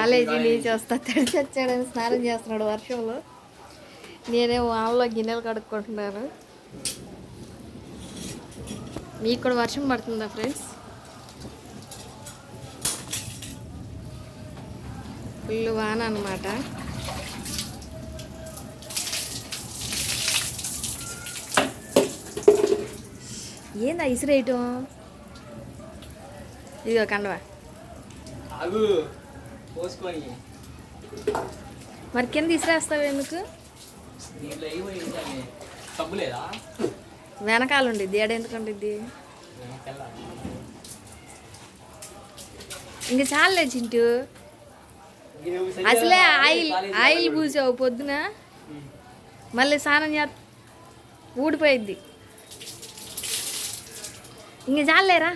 College నుంచి వస్తా. తడిచి వచ్చాడని స్నానం చేస్తున్నాడు వర్షంలో. నేనేమో ఆవులో గిన్నెలు కడుక్కుంటున్నాను. మీకు కూడా వర్షం పడుతుందా ఫ్రెండ్స్? ఫుల్ వాన అనమాట ఏందా ఇసురేయటం ఇదిగో కండవా. పోసుకొని. మరి కింద ఇసిరేస్తావు ఎందుకు? దీంట్లో ఏమైంది సబ్బు లేదా? వెనకాల ఉండిద్ది ఏడ ఎందుకు ఉండిద్ది. ఇంక చాలే చింటూ. అసలే ఆయిల్ ఆయిల్ పూసావు పొద్దున. మళ్ళీ స్నానం చే ఊడిపోయిద్ది. ఇంక చాలేరా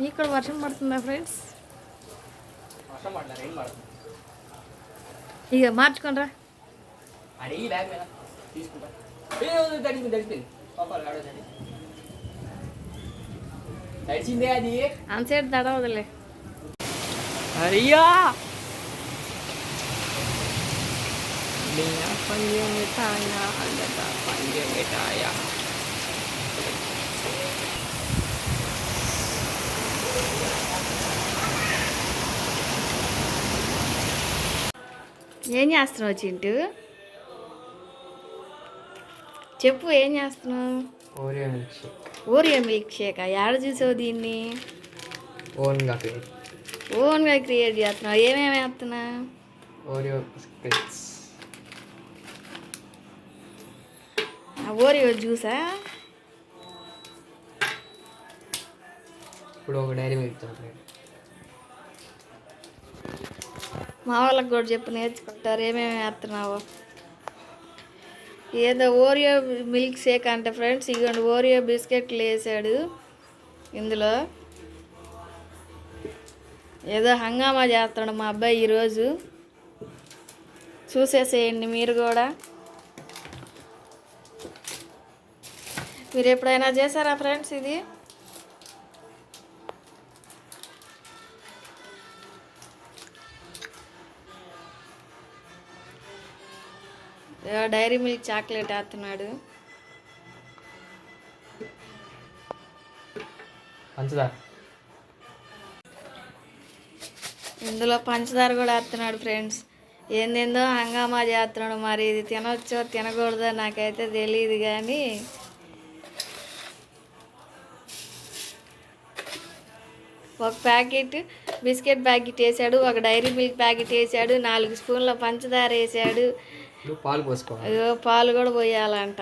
మీకు కూడా వర్షం పడుతుందా ఫ్రెండ్స్ ఇక అది అంతసేపు తడవదులే అయ్యా పంజే మిఠాయా అల్లట పంజే మిఠాయా ఏం చేస్తున్నావు చింటూ? చెప్పు ఏం చేస్తున్నావు? Oreo milk shake Oreo milk shake ఎక్కడ చూసావు దీన్ని? ఓన్గా క్రియేట్. ఓన్గా క్రియేట్ చేస్తున్నావు? ఏమేమి వేస్తున్నా ఓరియో బిస్కెట్స్. ఓరియో జ్యూసా? ఇప్పుడు ఒక డైరీ మిల్క్ మా వాళ్ళకి కూడా చెప్పు నేర్చుకుంటారు. ఏమేమి వేస్తున్నావో. ఏదో ఓరియో మిల్క్ షేక్ అంటే ఫ్రెండ్స్. ఇవ్వండి ఓరియో బిస్కెట్లు వేసాడు ఇందులో. ఏదో హంగామా చేస్తాడు మా అబ్బాయి ఈరోజు. చూసేసేయండి మీరు కూడా. మీరు ఎప్పుడైనా చేశారా ఫ్రెండ్స్ ఇది? డైరీ మిల్క్ చాక్లెట్ వేస్తున్నాడు పంచదార. ఇందులో పంచదార కూడా వేస్తున్నాడు ఫ్రెండ్స్. ఏందేందో హంగామా చేస్తున్నాడు మరి. ఇది తినొచ్చో తినకూడదో నాకైతే తెలియదు కానీ ఒక ప్యాకెట్ బిస్కెట్ ప్యాకెట్ వేసాడు ఒక డైరీ మిల్క్ ప్యాకెట్ వేసాడు నాలుగు స్పూన్ల పంచదార వేసాడు పాలు పోసుకోవాలి. పాలు కూడా పోయాలంట.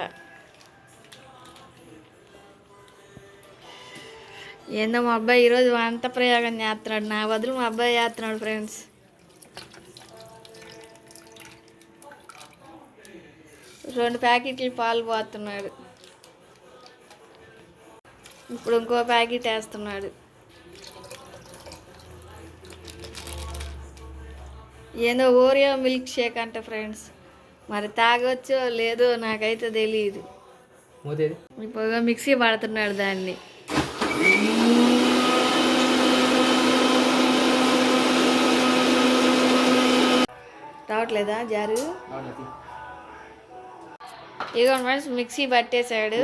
ఏందో మా అబ్బాయి ఈరోజు వంట ప్రయోగం చేస్తున్నాడు. నా బదులు మా అబ్బాయి చేస్తున్నాడు ఫ్రెండ్స్ రెండు ప్యాకెట్లు పాలు పోతున్నాడు ఇప్పుడు ఇంకో ప్యాకెట్ వేస్తున్నాడు. ఏందో ఓరియో మిల్క్ షేక్ అంట ఫ్రెండ్స్ మరి తాగొచ్చో లేదో నాకైతే తెలియదు ఇప్పుడు మిక్సీ పడుతున్నాడు దాన్ని. రావట్లేదా జారు? ఇగో ఫ్రెండ్స్ మిక్సీ పట్టేశాడు.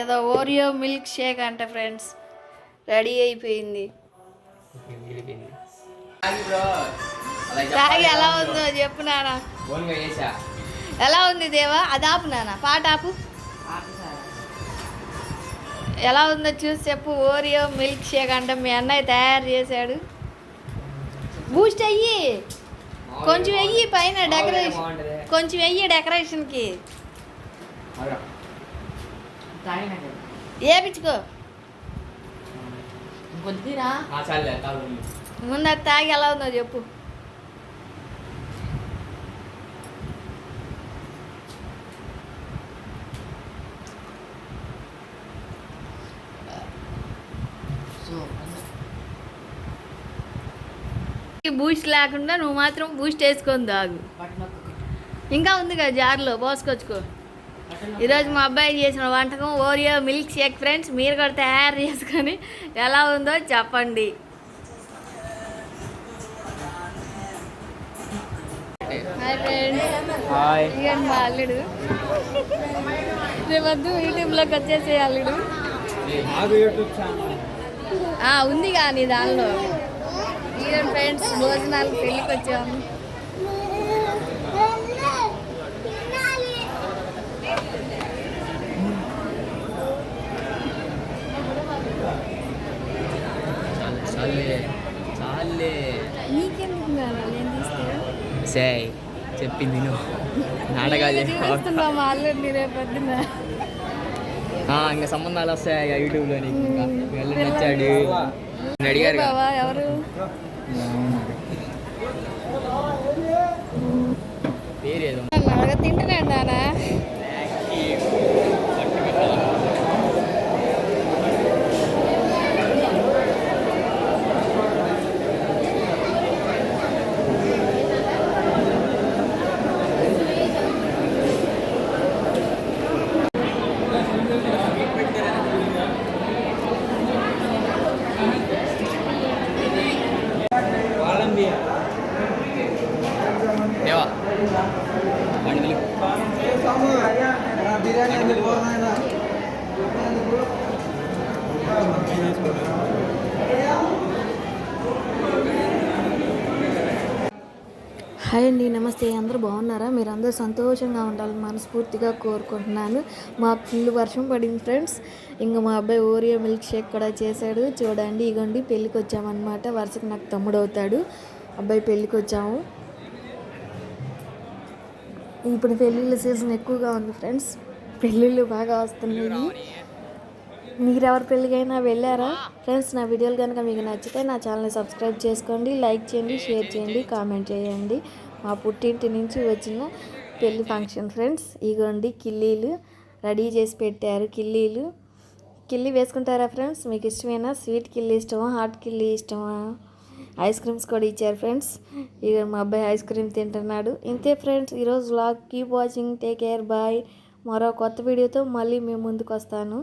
ఏదో ఓరియో మిల్క్ షేక్ అంట ఫ్రెండ్స్. రెడీ అయిపోయింది. తాగి ఎలా ఉందో చెప్పు వేసా ఎలా ఉంది దేవా? అది ఆపు నాన్న. పాట ఆపు. ఎలా ఉందో చూసి చెప్పు. ఓరియో మిల్క్ షేక్ అంటే మీ అన్నయ్య తయారు చేశాడు. బూస్ట్ అయ్యి. కొంచెం వెయ్యి పైన డెకరేషన్ కొంచెం వెయ్యి డెకరేషన్కి ఏపించుకో ముందు అది తాగి ఎలా ఉందో చెప్పు. సో బూస్ట్ లేకుండా నువ్వు మాత్రం బూస్ట్ వేసుకొని తాగు. ఇంకా ఉంది కదా జార్లో పోసుకొచ్చుకో. ఈరోజు మా అబ్బాయి చేసిన వంటకం ఓరియో మిల్క్ షేక్ ఫ్రెండ్స్ మీరు కూడా తయారు చేసుకొని ఎలా ఉందో చెప్పండి. మా అల్లుడు. రేపొద్దు యూట్యూబ్లోకి వచ్చేసే అల్లుడు. ఉంది కానీ దానిలో. ఇవ్వండి ఫ్రెండ్స్ భోజనాలు పెళ్ళికి వచ్చాము చాలే చాలే నీకెందుకు కావాలి ఏం తీసుకురా సే చెప్పింది నువ్వు నాటకాలు ఇంకా సంబంధాలు వస్తాయి? యూట్యూబ్లో నీకు ఇంకా. వెళ్ళి నచ్చాడు. అడిగారు ఎవరు హాయ్ అండి నమస్తే. అందరూ బాగున్నారా? మీరు అందరూ సంతోషంగా ఉండాలని మనస్ఫూర్తిగా కోరుకుంటున్నాను. మా ఫుల్ వర్షం పడింది ఫ్రెండ్స్. ఇంకా మా అబ్బాయి ఓరియో మిల్క్ షేక్ కూడా చేశాడు. చూడండి ఇగోండి పెళ్ళికి వచ్చామన్నమాట వరుసకు నాకు తమ్ముడు అవుతాడు అబ్బాయి పెళ్ళికి వచ్చాము ఇప్పుడు పెళ్ళిళ్ళ సీజన్ ఎక్కువగా ఉంది ఫ్రెండ్స్. పెళ్ళిళ్ళు బాగా వస్తున్నాయి. మీరెవరి పెళ్ళికైనా వెళ్ళారా? ఫ్రెండ్స్ నా వీడియోలు కనుక మీకు నచ్చితే నా ఛానల్ని సబ్స్క్రైబ్ చేసుకోండి లైక్ చేయండి షేర్ చేయండి కామెంట్ చేయండి. మా పుట్టింటి నుంచి వచ్చిన పెళ్ళి ఫంక్షన్ ఫ్రెండ్స్ ఇగోండి కిల్లీలు రెడీ చేసి పెట్టారు కిల్లీలు. కిల్లి వేసుకుంటారా ఫ్రెండ్స్? మీకు ఇష్టమేనా? స్వీట్ కిల్లి ఇష్టమా? హాట్ కిల్లి ఇష్టమా? ఐస్ క్రీమ్స్ కూడా ఇచ్చారు ఫ్రెండ్స్. ఇక మా అబ్బాయి ఐస్ క్రీమ్ తింటున్నాడు. ఇంతే ఫ్రెండ్స్ ఈరోజు vlog keep watching take care bye మరో కొత్త వీడియోతో మళ్ళీ మేము ముందుకు వస్తాను.